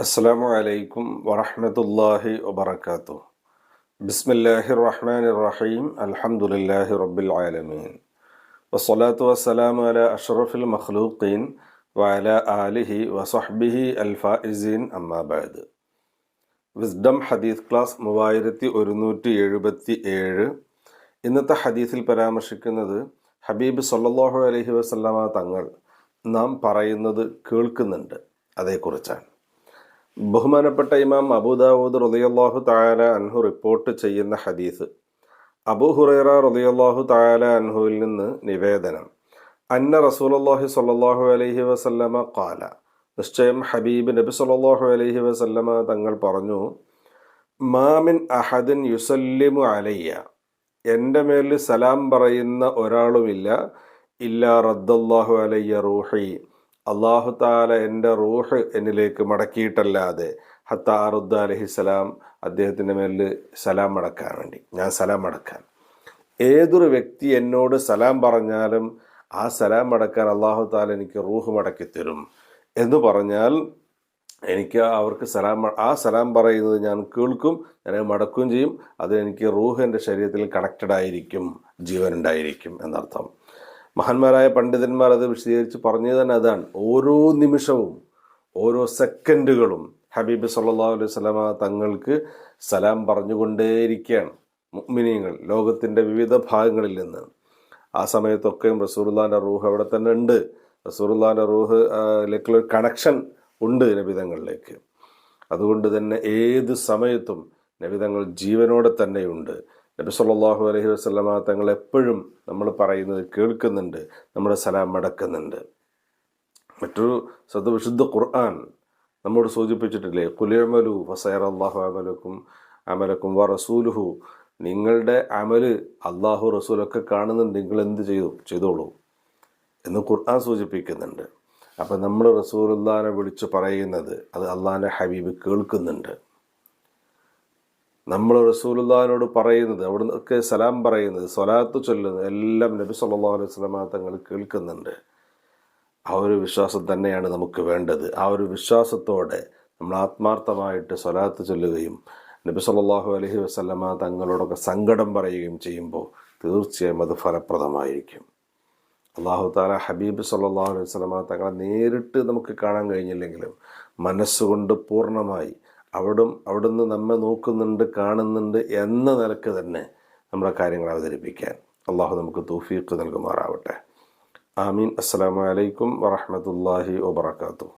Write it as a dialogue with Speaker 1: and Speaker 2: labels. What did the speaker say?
Speaker 1: السلام عليكم ورحمة الله وبركاته بسم الله الرحمن الرحيم الحمد لله رب العالمين والصلاة والسلام على أشرف المخلوقين وعلى آله وصحبه الفائزين أما بعد wisdom ഹദീസ് class മൂവായിരത്തി ഒരുന്നൂറ്റി എഴുപത്തി ഏഴ് ഇന്നത്തെ ഹദീസിൽ പരാമർശിക്കുന്നത് ഹബീബ് സല്ലാഹു അലഹി വസ്ലാമ തങ്ങൾ നാം പറയുന്നത് കേൾക്കുന്നുണ്ട്. അതേക്കുറിച്ചാണ്. ബഹുമാനപ്പെട്ട ഇമാം അബുദാവൂദ് റളിയല്ലാഹു തആല അൻഹു റിപ്പോർട്ട് ചെയ്യുന്ന ഹദീസ്. അബു ഹുറൈറ റളിയല്ലാഹു തആല അൻഹുവിൽ നിന്ന് നിവേദനം. അന്ന റസൂലുള്ളാഹി സ്വല്ലല്ലാഹു അലഹി വസല്ലമ കാല നിശ്ചയം ഹബീബ് നബി സല്ലാഹു അലഹി വസല്ലമ തങ്ങൾ പറഞ്ഞു മാമിൻ അഹദിൻ യുസല്ലിമു അലയ്യ. എന്റെ മേലിൽ സലാം പറയുന്ന ഒരാളുമില്ല. ഇല്ല റദ്ദല്ലാഹു അലയ്യ റൂഹി. അള്ളാഹു താല എന്റെ റൂഹ് എന്നിലേക്ക് മടക്കിയിട്ടല്ലാതെ ഹത്ത അറുദ്ദ അലഹിസലാം അദ്ദേഹത്തിന്റെ മേലിൽ സലാം മടക്കാൻ വേണ്ടി. ഞാൻ സലാം മടക്കാൻ ഏതൊരു വ്യക്തി എന്നോട് സലാം പറഞ്ഞാലും ആ സലാം മടക്കാൻ അള്ളാഹു താല എനിക്ക് റൂഹ് മടക്കി തരും എന്ന് പറഞ്ഞാൽ എനിക്ക് അവർക്ക് സലാം ആ സലാം പറയുന്നത് ഞാൻ കേൾക്കും ഞാൻ മടക്കുകയും ചെയ്യും. അത് എനിക്ക് റൂഹ് എന്റെ ശരീരത്തിൽ കണക്റ്റഡ് ആയിരിക്കും ജീവൻ ഉണ്ടായിരിക്കും എന്നർത്ഥം. മഹാന്മാരായ പണ്ഡിതന്മാർ അത് വിശദീകരിച്ച് പറഞ്ഞു തന്നെ അതാണ്. ഓരോ നിമിഷവും ഓരോ സെക്കൻഡുകളും ഹബീബ് സല്ലാ അലൈഹി സ്വലാമ തങ്ങൾക്ക് സലാം പറഞ്ഞുകൊണ്ടേയിരിക്കുകയാണ് മുഅ്മിനീങ്ങൾ ലോകത്തിന്റെ വിവിധ ഭാഗങ്ങളിൽ നിന്ന്. ആ സമയത്തൊക്കെയും റസൂർലാന്റെ റൂഹ് അവിടെ തന്നെ ഉണ്ട്. റസൂർലാന്റെ റൂഹ് ലേക്കുള്ള കണക്ഷൻ ഉണ്ട് നബിതങ്ങളിലേക്ക്. അതുകൊണ്ട് തന്നെ ഏത് സമയത്തും നബിതങ്ങൾ ജീവനോടെ തന്നെയുണ്ട്. നബി സല്ലാഹു അലഹി വസല്ലമ തങ്ങൾ എപ്പോഴും നമ്മൾ പറയുന്നത് കേൾക്കുന്നുണ്ട് നമ്മുടെ സലാം മടക്കുന്നുണ്ട് മറ്റൊരു സദ്വിശുദ്ധ ഖുർആൻ നമ്മോട് സൂചിപ്പിച്ചിട്ടില്ലേ കുലിയമലു ഫസൈർ അള്ളാഹു അമലക്കും അമലക്കും വ റസൂലുഹു. നിങ്ങളുടെ അമൽ അള്ളാഹു റസൂലൊക്കെ കാണുന്നുണ്ട് നിങ്ങൾ എന്ത് ചെയ്തു? ചെയ്തോളൂ എന്ന് ഖുർആൻ സൂചിപ്പിക്കുന്നുണ്ട്. അപ്പം നമ്മൾ റസൂലുല്ലാനെ വിളിച്ച് പറയുന്നത് അത് അള്ളാഹാന്റെ ഹബീബ് കേൾക്കുന്നുണ്ട്. നമ്മൾ റസൂലുല്ലാനോട് പറയുന്നത് അവിടെ ഒക്കെ സലാം പറയുന്നത് സ്വലാത്ത് ചൊല്ലുന്നത് എല്ലാം നബി സല്ലാ അലൈഹി സ്വലാമ തങ്ങൾ കേൾക്കുന്നുണ്ട്. ആ ഒരു വിശ്വാസം തന്നെയാണ് നമുക്ക് വേണ്ടത്. ആ ഒരു വിശ്വാസത്തോടെ നമ്മൾ ആത്മാർത്ഥമായിട്ട് സ്വലാത്ത് ചൊല്ലുകയും നബി സല്ലാഹു അലഹി വസ്ലമ തങ്ങളോടൊക്കെ സങ്കടം പറയുകയും ചെയ്യുമ്പോൾ തീർച്ചയായും അത് ഫലപ്രദമായിരിക്കും. അള്ളാഹു താല ഹബീബ് സല്ലാ അലൈഹി സ്വലമ തങ്ങളെ നേരിട്ട് നമുക്ക് കാണാൻ കഴിഞ്ഞില്ലെങ്കിലും മനസ്സുകൊണ്ട് പൂർണമായി അവിടും അവിടുന്ന് നമ്മെ നോക്കുന്നുണ്ട് കാണുന്നുണ്ട് എന്ന നിലയ്ക്ക് തന്നെ നമ്മുടെ കാര്യങ്ങൾ അവതരിപ്പിക്കാൻ അള്ളാഹു നമുക്ക് തൗഫീഖ് നൽകുമാറാവട്ടെ. ആമീൻ. അസ്സലാമു അലൈക്കും വറഹമത്തല്ലാഹി വബർക്കാത്തു